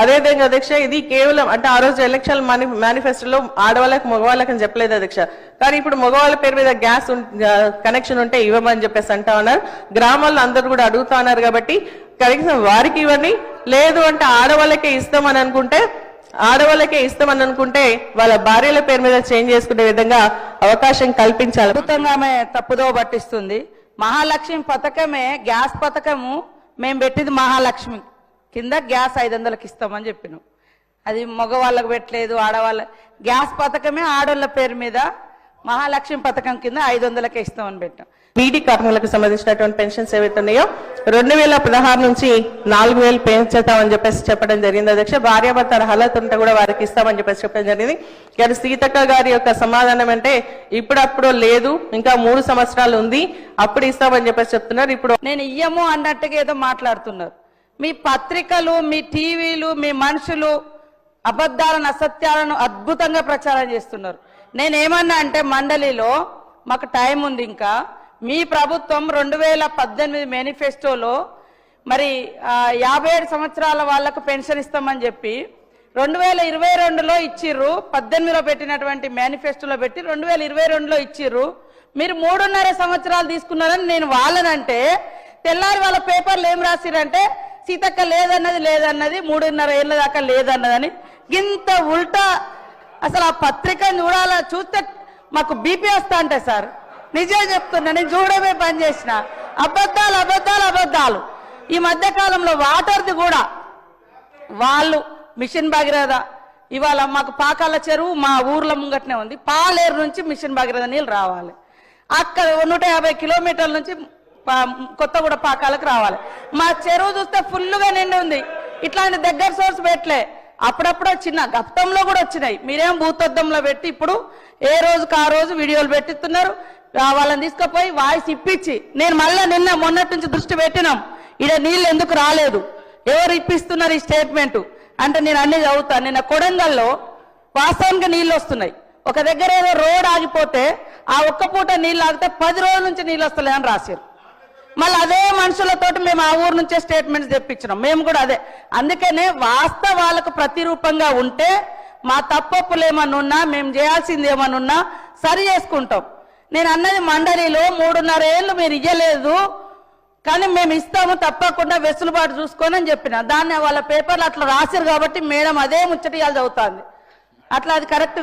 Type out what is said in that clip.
అదేవిధంగా అధ్యక్ష ఇది కేవలం అంటే ఆ రోజు ఎలక్షన్ మేనిఫెస్టోలో ఆడవాళ్ళకి మగవాళ్ళకి అని చెప్పలేదు అధ్యక్ష. కానీ ఇప్పుడు మగవాళ్ళ పేరు మీద గ్యాస్ కనెక్షన్ ఉంటే ఇవ్వమని చెప్పేసి అంటా ఉన్నారు. గ్రామాల్లో అందరూ కూడా అడుగుతా ఉన్నారు కాబట్టి కనీసం వారికి ఇవ్వండి. లేదు అంటే ఆడవాళ్ళకే ఇస్తామని అనుకుంటే ఆడవాళ్ళకే ఇస్తామని అనుకుంటే వాళ్ళ భార్యల పేరు మీద చేంజ్ చేసుకునే విధంగా అవకాశం కల్పించాలి. అద్భుతంగా ఆమె తప్పుదో పట్టిస్తుంది. మహాలక్ష్మి పథకమే గ్యాస్ పథకము మేము పెట్టింది మహాలక్ష్మి. కింద గ్యాస్ ఐదు వందలకి ఇస్తామని చెప్పినాం. అది మగవాళ్ళకి పెట్టలేదు ఆడవాళ్ళ గ్యాస్ పథకమే ఆడవాళ్ళ పేరు మీద మహాలక్ష్మి పథకం కింద ఐదు వందలకే ఇస్తామని పెట్టాం. బీడీ కార్మికులకు సంబంధించినటువంటి పెన్షన్స్ ఏవైతే ఉన్నాయో రెండు వేల పదహారు నుంచి నాలుగు వేలు పెంచుతామని చెప్పేసి చెప్పడం జరిగింది. అధ్యక్ష భార్యాభర్త హలత్ ఉంటే కూడా వారికి ఇస్తామని చెప్పేసి చెప్పడం జరిగింది. కానీ సీతక్క గారి యొక్క సమాధానం అంటే ఇప్పుడప్పుడు లేదు ఇంకా మూడు సంవత్సరాలు ఉంది అప్పుడు ఇస్తామని చెప్పేసి చెప్తున్నారు. ఇప్పుడు నేను ఇయ్యము అన్నట్టుగా ఏదో మాట్లాడుతున్నారు. మీ పత్రికలు మీ టీవీలు మీ మనుషులు అబద్ధాలను అసత్యాలను అద్భుతంగా ప్రచారం చేస్తున్నారు. నేనేమన్నా అంటే మండలిలో మాకు టైం ఉంది ఇంకా. మీ ప్రభుత్వం రెండు వేల పద్దెనిమిది మేనిఫెస్టోలో మరి యాభై ఏడు సంవత్సరాల వాళ్ళకు పెన్షన్ ఇస్తామని చెప్పి రెండు వేల ఇరవై రెండులో ఇచ్చిర్రు పద్దెనిమిదిలో పెట్టినటువంటి మేనిఫెస్టోలో పెట్టి రెండు వేల ఇరవై రెండులో ఇచ్చిర్రు. మీరు మూడున్నర సంవత్సరాలు తీసుకున్నారని నేను వాళ్ళనంటే తెల్లారి వాళ్ళ పేపర్లు ఏం రాసిరంటే సీతక్క లేదన్నది లేదన్నది మూడున్నర ఏళ్ళ దాకా లేదన్నదని. ఇంత ఉల్టా అసలు ఆ పత్రికను చూడాలా? చూస్తే మాకు బీపీ వస్తా అంటే సార్. నిజం చెప్తున్నా నేను చూడమే పని చేసిన. అబద్ధాలు అబద్ధాలు అబద్ధాలు. ఈ మధ్య కాలంలో వాటర్ది కూడా వాళ్ళు మిషన్ భగీరథ ఇవాళ మాకు పాకాల చెరువు మా ఊర్ల ముంగట్నే ఉంది. పాలేరు నుంచి మిషన్ భగీరథ నీళ్ళు రావాలి. అక్కడ నూట యాభై కిలోమీటర్ల నుంచి కొత్తగూడ పాకాలకు రావాలి. మా చెరువు చూస్తే ఫుల్గా నిండి ఉంది. ఇట్లాంటి దగ్గర సోర్స్ పెట్టలే. అప్పుడప్పుడు చిన్న గప్తంలో కూడా వచ్చినాయి. మీరేం భూతద్దంలో పెట్టి ఇప్పుడు ఏ రోజుకు ఆ రోజు వీడియోలు పెట్టిస్తున్నారు? వాళ్ళని తీసుకుపోయి వాయిస్ ఇప్పించి నేను మళ్ళీ నిన్న మొన్నటి నుంచి దృష్టి పెట్టినాం. ఈడ నీళ్ళు ఎందుకు రాలేదు? ఎవరు ఇప్పిస్తున్నారు ఈ స్టేట్మెంట్ అంటే నేను అన్ని చదువుతాను నిన్న కొడంగల్లో వాస్తవానికి నీళ్ళు వస్తున్నాయి. ఒక దగ్గర ఏదో రోడ్ ఆగిపోతే ఆ ఒక్క పూట నీళ్ళు ఆగితే పది రోజుల నుంచి నీళ్ళు వస్తలే అని రాశారు. మళ్ళీ అదే మనుషులతోటి మేము ఆ ఊరు నుంచే స్టేట్మెంట్స్ తెప్పించినాం. మేము కూడా అదే. అందుకనే వాస్తవాలకు ప్రతిరూపంగా ఉంటే మా తప్పప్పులు మేము చేయాల్సింది ఏమనున్నా సరి చేసుకుంటాం. నేను అన్నది మండలిలో మూడున్నర ఏళ్ళు మీరు ఇయ్యలేదు కానీ మేము ఇస్తాము తప్పకుండా వెసులుబాటు చూసుకొని అని చెప్పిన. దాన్ని వాళ్ళ పేపర్లు అట్లా రాశారు కాబట్టి మేడం అదే ముచ్చటియాలు చదువుతుంది. అట్లా అది కరెక్ట్